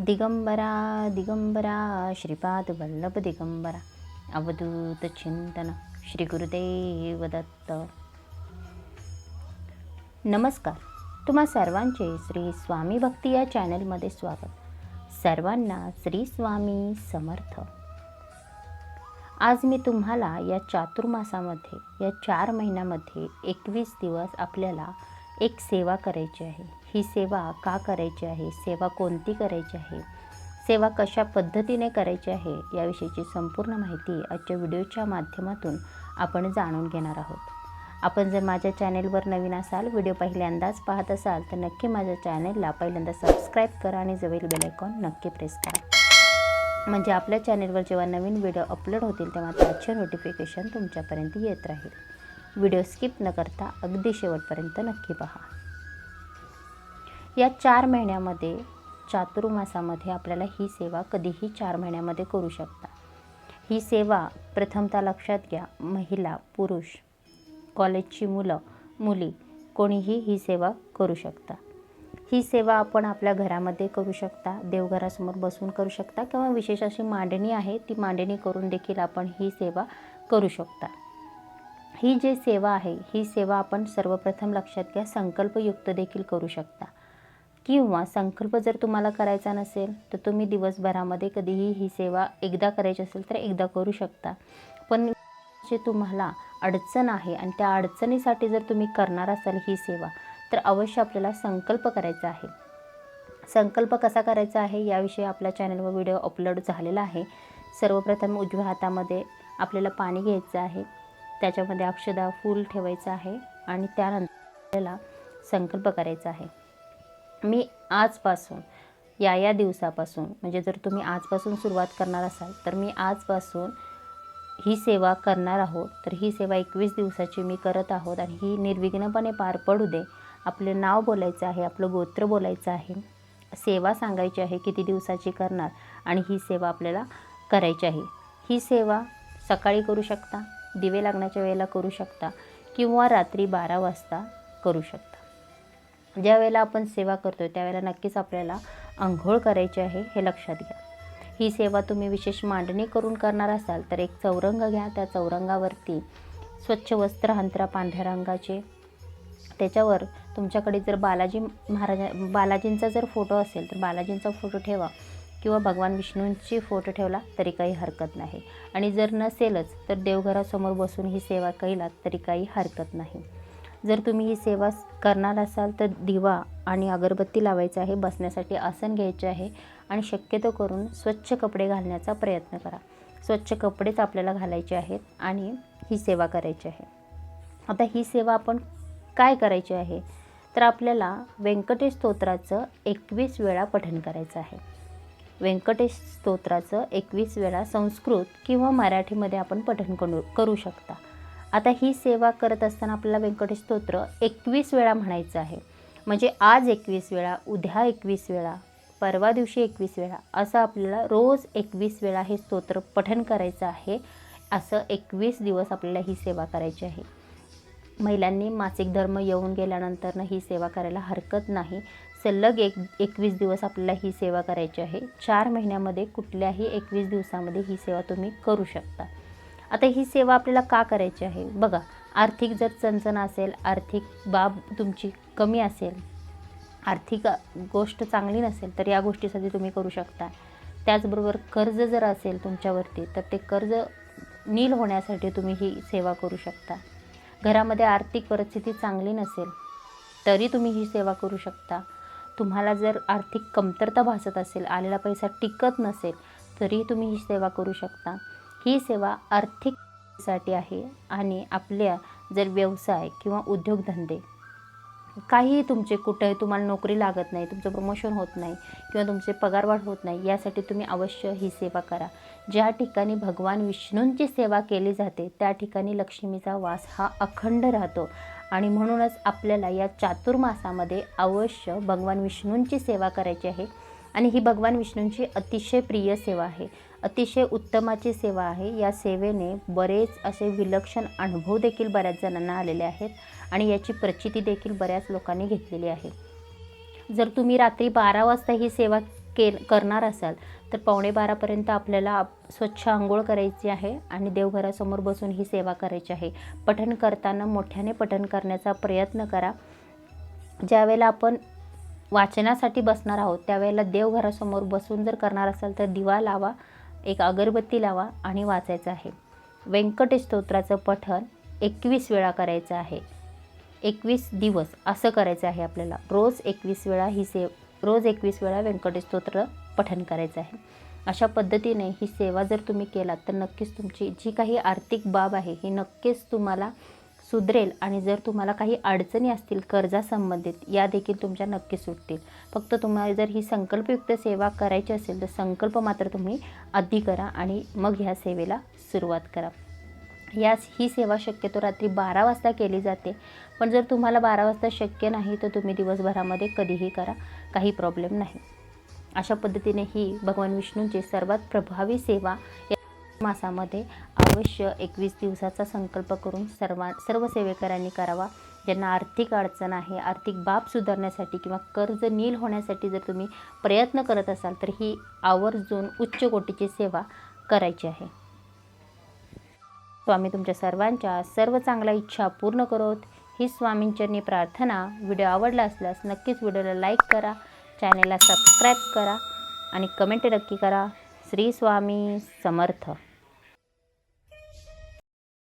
दिगंबरा दिगंबरा श्रीपाद वल्लभ दिगंबरा अवधूत चिंतन श्री गुरुदेव दत्त. नमस्कार तुम्हा सर्वांचे श्री स्वामी भक्ती या चॅनलमध्ये स्वागत. सर्वांना श्री स्वामी समर्थ. आज मी तुम्हाला या चातुर्मासामध्ये या चार महिन्यामध्ये एकवीस दिवस आपल्याला एक सेवा करायची आहे. ही सेवा का करायची आहे? सेवा कोणती करायची आहे? सेवा कशा पद्धतीने करायची आहे? याविषयीची संपूर्ण माहिती आजच्या व्हिडिओच्या माध्यमातून आपण जाणून घेणार आहोत. आपण जर माझ्या चॅनेलवर नवीन असाल व्हिडिओ पहिल्यांदाच पाहत असाल तर नक्की माझ्या चॅनेलला पहिल्यांदा सबस्क्राईब करा आणि जवळील बेलायकॉन नक्की प्रेस करा. म्हणजे आपल्या चॅनेलवर जेव्हा नवीन व्हिडिओ अपलोड होतील तेव्हा त्याचे नोटिफिकेशन तुमच्यापर्यंत येत राहील. व्हिडिओ स्किप न करता अगदी शेवटपर्यंत नक्की पहा. या चार महिन्यामध्ये चातुर्मासामध्ये आपल्याला ही सेवा कधीही चार महिन्यामध्ये करू शकता. ही सेवा प्रथमतः लक्षात घ्या महिला पुरुष कॉलेजची मुलं मुली कोणीही ही सेवा करू शकता. ही सेवा आपण आपल्या घरामध्ये करू शकता देवघरासमोर बसून करू शकता किंवा विशेष अशी मांडणी आहे ती मांडणी करून देखील आपण ही सेवा करू शकता. ही जी सेवा आहे ही सेवा आपण सर्वप्रथम लक्षात घ्या संकल्पयुक्त देखील करू शकता. किंवा संकल्प जर तुम्हाला करायचा नसेल तर तुम्ही दिवसभरामध्ये कधीही ही सेवा एकदा करायची असेल तर एकदा करू शकता. पण जे तुम्हाला अडचण आहे आणि त्या अडचणीसाठी जर तुम्ही करणार असाल ही सेवा तर अवश्य आपल्याला संकल्प करायचा आहे. संकल्प कसा करायचा आहे याविषयी आपल्या चॅनलवर व्हिडिओ अपलोड झालेला आहे. सर्वप्रथम उजव्या हातामध्ये आपल्याला पाणी घ्यायचं आहे. त्याच्यामध्ये अक्षदा फूल ठेवायचं आहे आणि त्यानंतर आपल्याला संकल्प करायचा आहे. मी आजपासून या या दिवसापासून म्हणजे जर तुम्ही आजपासून सुरुवात करणार असाल तर मी आजपासून ही सेवा करणार आहोत. तर ही सेवा एकवीस दिवसाची मी करत आहोत आणि ही निर्विघ्नपणे पार पडू दे. आपले नाव बोलायचं आहे आपलं गोत्र बोलायचं आहे. सेवा सांगायची आहे किती दिवसाची करणार आणि ही सेवा आपल्याला करायची आहे. ही सेवा सकाळी करू शकता दिवे लागण्याच्या वेळेला करू शकता किंवा रात्री बारा वाजता करू शकता. ज्या वेळेला आपण सेवा करतो त्यावेळेला नक्कीच आपल्याला आंघोळ करायची आहे हे लक्षात घ्या. ही सेवा तुम्ही विशेष मांडणी करून करणार असाल तर एक चौरंग घ्या. त्या चौरंगावरती स्वच्छ वस्त्र अंतरा पांढऱ्या रंगाचे. त्याच्यावर तुमच्याकडे जर बालाजी महाराजा बालाजींचा जर फोटो असेल तर बालाजींचा फोटो ठेवा. किंवा भगवान विष्णूंची फोटो ठेवला तरी काही हरकत नाही. आणि जर नसेलच तर देवघरासमोर बसून ही सेवा केलात तरी काही हरकत नाही. जर तुम्ही ही सेवा करणार असाल तर दिवा आणि अगरबत्ती लावायचं आहे बसण्यासाठी आसन घ्यायचे आहे आणि शक्यतो करून स्वच्छ कपडे घालण्याचा प्रयत्न करा. स्वच्छ कपडेच आपल्याला घालायचे आहेत आणि ही सेवा करायची आहे. आता ही सेवा आपण काय करायची आहे? तर आपल्याला व्यंकटेश स्तोत्राचं एकवीस वेळा पठण करायचं आहे. व्यंकटेश स्तोत्राचं एकवीस वेळा संस्कृत किंवा मराठीमध्ये आपण पठण करू करू शकता. आता ही सेवा करत असताना आपल्याला व्यंकटेश स्तोत्र एकवीस वेळा म्हणायचं आहे. म्हणजे आज एकवीस वेळा उद्या एकवीस वेळा परवा दिवशी एकवीस वेळा असं आपल्याला रोज एकवीस वेळा हे स्तोत्र पठण करायचं आहे. असं एकवीस दिवस आपल्याला ही सेवा करायची आहे. महिलांनी मासिक धर्म येऊन गेल्यानंतरनं ही सेवा करायला हरकत नाही. सलग एक एकवीस दिवस आपल्याला ही सेवा करायची आहे. चार महिन्यामध्ये कुठल्याही एकवीस दिवसामध्ये ही सेवा तुम्ही करू शकता. आता ही सेवा आपल्याला का करायची आहे? बघा आर्थिक जर चणचण असेल आर्थिक बाब तुमची कमी असेल आर्थिक गोष्ट चांगली नसेल तर या गोष्टीसाठी तुम्ही करू शकता. त्याचबरोबर कर्ज जर असेल तुमच्यावरती तर ते कर्ज नील होण्यासाठी तुम्ही ही सेवा करू शकता. घरामध्ये आर्थिक परिस्थिती चांगली नसेल तरी तुम्ही ही सेवा करू शकता. तुम्हाला जर आर्थिक कमतरता भासत असेल आलेला पैसा टिकत नसेल तरी तुम्ही ही सेवा करू शकता. ही सेवा आर्थिकसाठी आहे आणि आपल्या जर व्यवसाय किंवा उद्योगधंदे काहीही तुमचे कुठे तुम्हाला नोकरी लागत नाही तुमचं प्रमोशन होत नाही किंवा तुमचे पगारवाढ होत नाही यासाठी तुम्ही अवश्य ही सेवा करा. ज्या ठिकाणी भगवान विष्णूंची सेवा केली जाते त्या ठिकाणी लक्ष्मीचा वास हा अखंड राहतो. आणि म्हणूनच आपल्याला या चातुर्मासामध्ये अवश्य भगवान विष्णूंची सेवा करायची आहे. आणि ही भगवान विष्णूंची अतिशय प्रिय सेवा आहे. अतिशय उत्तमाची सेवा आहे. या सेवेने बरेच असे विलक्षण अनुभव देखील बऱ्याच जणांना आलेले आहेत आणि याची प्रचिती देखील बऱ्याच लोकांनी घेतलेली आहे. जर तुम्ही रात्री बारा वाजता ही सेवा के करणार असाल तर पावणे बारापर्यंत आपल्याला आप- स्वच्छ आंघोळ करायची आहे आणि देवघरासमोर बसून ही सेवा करायची आहे. पठण करताना मोठ्याने पठण करण्याचा प्रयत्न करा. ज्यावेळेला आपण वाचनासाठी बसणार आहोत त्यावेळेला देवघरासमोर बसून जर करणार असाल तर दिवा लावा एक अगरबत्ती लावा आणि वाचायचं आहे. व्यंकटेश स्तोत्राचं पठण एकवीस वेळा करायचं आहे. एकवीस दिवस असं करायचं आहे आपल्याला. रोज एकवीस वेळा ही सेव रोज एकवीस वेळा व्यंकटेश स्तोत्र पठण करायचं आहे. अशा पद्धतीने ही सेवा जर तुम्ही केलात तर नक्कीच तुमची जी काही आर्थिक बाब आहे ही नक्कीच तुम्हाला सुधरेल आणि जर तुम्हाला काही अडचणी असतील कर्जासंबंधित या देखील तुमच्या नक्की सुटतील. फक्त तुम्हाला जर ही संकल्पयुक्त सेवा करायची असेल तर संकल्प मात्र तुम्ही आधी करा आणि मग ह्या सेवेला सुरुवात करा. यास ही सेवा शक्यतो रात्री बारा वाजता केली जाते. पण जर तुम्हाला बारा वाजता शक्य नाही तर तुम्ही दिवसभरामध्ये कधीही करा. काही प्रॉब्लेम नाही. अशा पद्धतीने ही भगवान विष्णूंची सर्वात प्रभावी सेवा या मासामध्ये अवश्य एकवीस दिवसाचा संकल्प करून सर्वा सर्व सेवेकरांनी करावा. ज्यांना आर्थिक अडचण आहे आर्थिक बाब सुधारण्यासाठी किंवा कर्ज नील होण्यासाठी जर तुम्ही प्रयत्न करत असाल तर ही आवर्जून उच्च कोटीची सेवा करायची आहे. स्वामी तुमच्या सर्वांच्या सर्व चांगल्या इच्छा पूर्ण करोत. ही स्वामींचरणी प्रार्थना व्हिडिओ आवडला असल्यास नक्कीच व्हिडिओला लाईक करा चॅनेलला सबस्क्राईब करा आणि कमेंट नक्की करा. श्री स्वामी समर्थ.